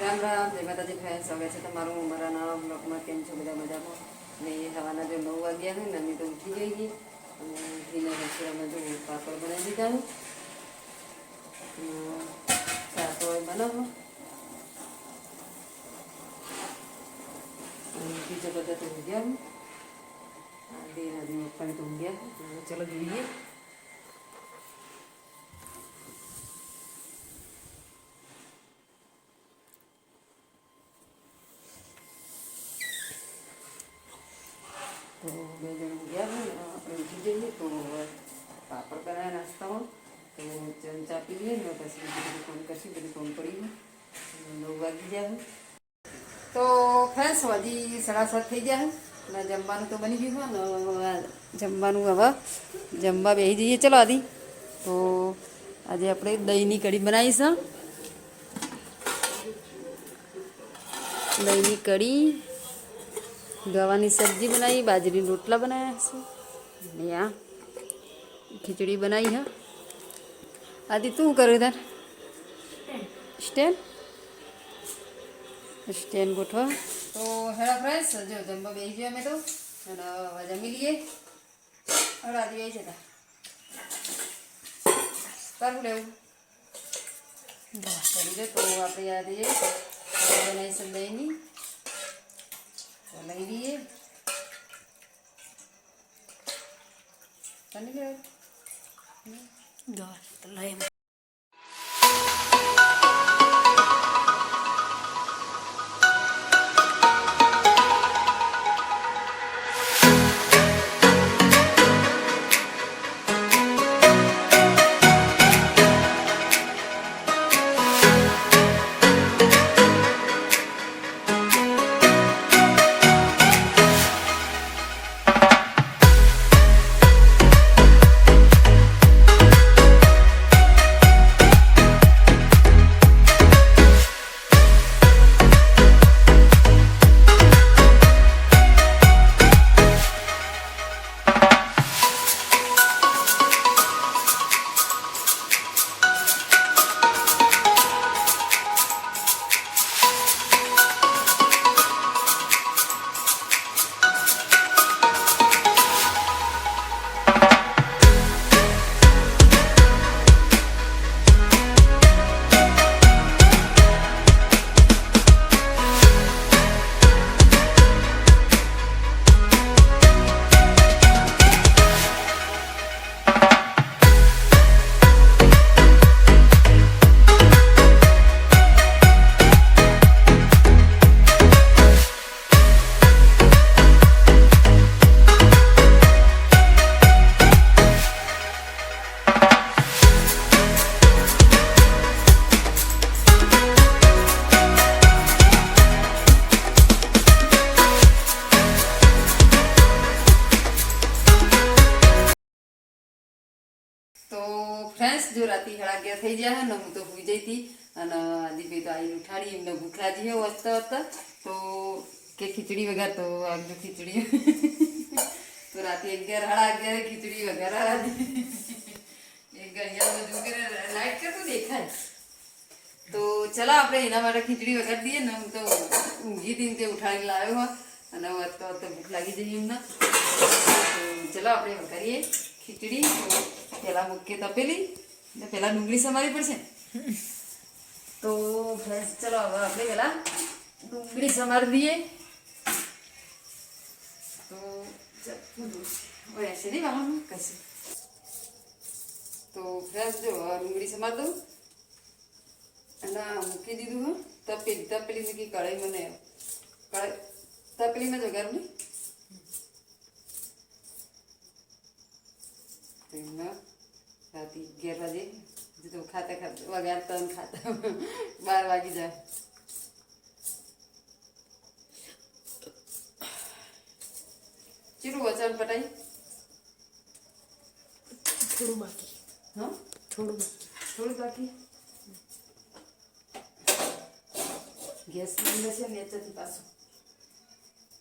રામ રામ, જય માતાજી ફેન્સ હવે છે તમારું અમારા નવા બ્લોગમાં કેમ છો? બધા મજામાં? ને સવારના જો નવ વાગ્યા હોય ને તો ઉઠી ગઈ હતી અને ઉઠીને રસોડામાં જો પાપડ બનાવી દીધા ચા તો હવે બનાવો બીજા બધા તો ઊંઘ્યા દેર આદમી પપ્પાને તો ઊંઘ્યા. ચલો જોઈએ. તો બે જણ ગયા હોય આપણે ઉઠી જઈએ તો પાપડ બનાવ્યા નાસ્તામાં તો ચમચા પી લઈએ ને પછી બધું ફોન કરશું બધું ફોન પડી ગયું નવ વાગી હોય તો ફ્રેન્ડ્સ હજી સાડા સાત થઈ ગયા અને જમવાનું તો બની ગયું હોય ને જમવાનું હવે જમવા બેસી જઈએ. ચલો આદી. તો આજે આપણે દહીંની કઢી બનાવીશું. દહીંની કઢી ગવાની સબ્જી બનાવી બાજરી રોટલા બનાવ્યા છે અને આ ખીચડી બનાવી હા આદિ તું કરું તાર સ્ટેન્ડ સ્ટેન્ડ ગોઠવા તો હેડા ફ્રેન્ડ્સ જો જમવા બેસી ગયા અમે તો અને હવે જમી લઈએ હવે આદિ આવી જતા તારું લેવું કરી દે તો આપણે યાદ જઈએ બનાવીશું દહીંની તો લઈ લઈએ તને જો રાતી સાડા અગિયાર થઈ ગયા ને હું તો સુઈ જઈ હતી અને આદિભાઈ તો આવીને ઉઠાડી એમને ભૂખ લાગી છે વસતા વસતા તો કે ખીચડી વગર તો આગળ ખીચડી તો રાતે અગિયાર સાડા અગિયારે ખીચડી વગર આદિ એક ઘડિયાળ બધું કરે લાઈટ કરતું દેખાય તો ચલો આપણે એના માટે ખીચડી વગર દઈએ ને હું તો ઊંઘી હતી ને તે ઉઠાડીને લાવ્યો હોય અને વધતો વધતો ભૂખ લાગી જઈ એમને તો ચલો આપણે વઘારીએ ખીચડી તો પહેલાં મૂકીએ તપેલી ને પહેલાં ડુંગળી સમારવી પડશે તો ફ્રેન્ડ્સ ચલો હવે આપણે પહેલાં ડુંગળી સમારી દઈએ તો એસે નહીં વાહન કશે તો ફ્રેશ જો ડુંગળી સમાર દઉં અને મૂકી દીધું હું તપેલી તપેલી મૂકી કઢાઈ મને કઢાઈ તપેલીમાં જ વઘારું ને એમાં રાતે અગિયાર વાગે હજુ તો ખાતા ખાતા વગાડતા ને ખાતા. બાર વાગી જાય. ચીરું વચન પટાઈ થોડું બાકી. હા? થોડું બાકી. થોડું બાકી? ગેસ બંધ છે ને પાછું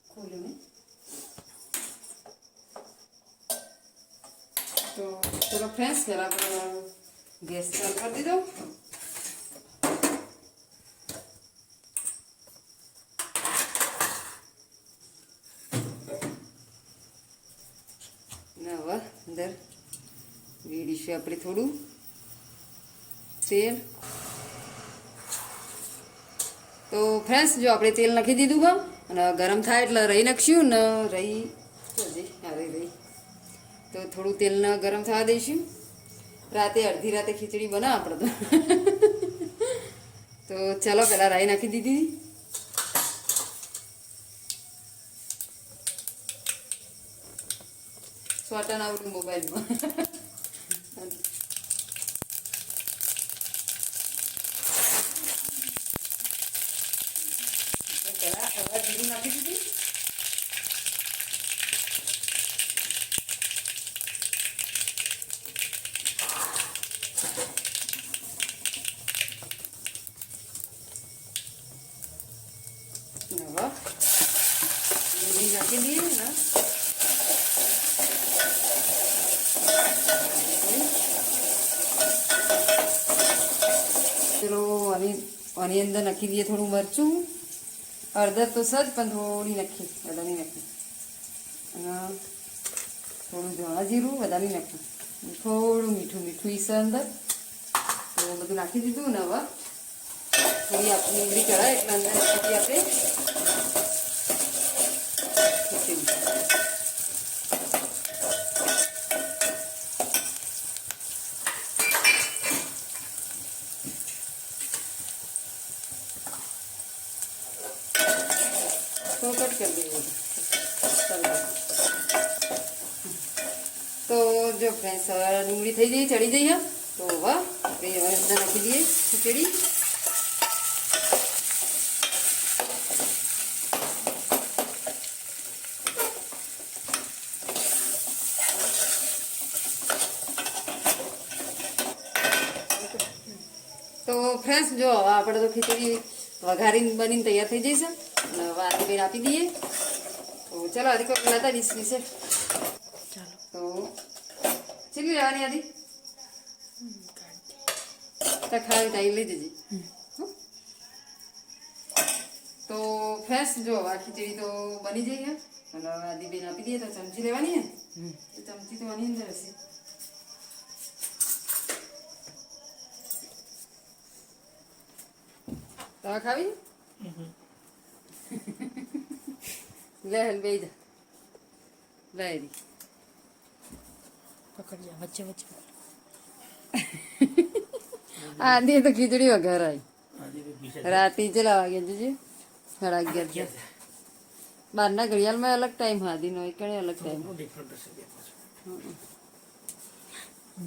ખોલ્યું ને તો ચલો ફ્રેન્ડ્સ પહેલાં પણ ગેસ ચાલુ કરી દીધો. હવે અંદર વેડીશું આપણે થોડું. તેલ. તો ફ્રેન્ડ્સ જો આપણે તેલ નાખી દીધું ગમ અને ગરમ થાય એટલે રહી નાખશું ને રહી આવી રહી. તો થોડું તેલને ગરમ થવા દઈશું રાતે અડધી રાતે ખીચડી બનાવ આપણે તો તો ચલો પહેલાં રાઈ નાખી દીધી સ્વાટા આવડું મોબાઈલમાં તો પહેલાં હળવા જીરું નાખી દીધી લીલી નાખી દઈએ ને ચલો આની આની અંદર નાખી દઈએ થોડું મરચું અડધર તો સજ પણ થોડી નાખી વધારે નાખી અને થોડું ધાણા જીરું વધારે નાખ્યું થોડું મીઠું મીઠું ઈસ અંદર તો બધું નાખી દીધું ને હવે થોડી આપણી ઈમલી કરાય એટલે અંદર નાખી આપણે ખીચડી તો કટ કરી દઈએ ચાલો. તો જો ફ્રેન્ડ્સ હવે ડુંગળી થઈ ગઈ ચડી જઈએ તો હવે આપણે હવે અંદર નાખી દઈએ ખીચડી ફ્રેન્ડ્સ જો હવે આપણે તો ખીચડી વઘારીને બનીને તૈયાર થઈ જઈશે અને હવે બેન આપી દઈએ. તો ચલો આદિ કોઈ લેતા ડીશ વિશે. ચાલો તો ચીલી લેવાની આદિ? તો ખાવી તાઈ લઈ જજે? તો ફ્રેશ જો હવે આ ખીચડી તો બની જઈ અને આદિ બેન આપી દઈએ તો ચમચી લેવાની હે તો ચમચી તો આની અંદર હશે. খাওয়া लहन लहरी पकड़ जा बच्चे बच्चे आंधी हाँ, तो खिचड़ी वगैरह घर आई रात चला गया जी खड़ा गया बार ना घड़ियाल में अलग टाइम हादी दिन अलग टाइम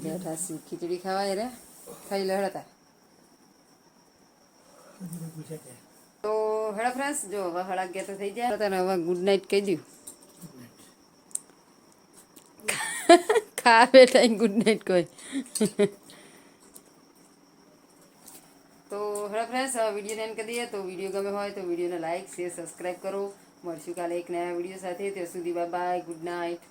बैठा सी खिचड़ी खावा रे खाई लहड़ता તો હેડા ફ્રેન્ડ્સ જો હવે સાડા અગિયાર તો થઈ જાય તને હવે ગુડ નાઇટ કહી દઉં ખાવે ટાઈમ ગુડ નાઇટ કોઈ. તો હેલો ફ્રેન્ડ્સ વિડીયોને એન્ડ કરી દઈએ. તો વીડિયો ગમે હોય તો વિડીયોને લાઇક શેર સબસ્ક્રાઈબ કરો. મળશું કાલે એક નયા વીડિયો સાથે. ત્યાં સુધી બાય બાય ગુડ નાઇટ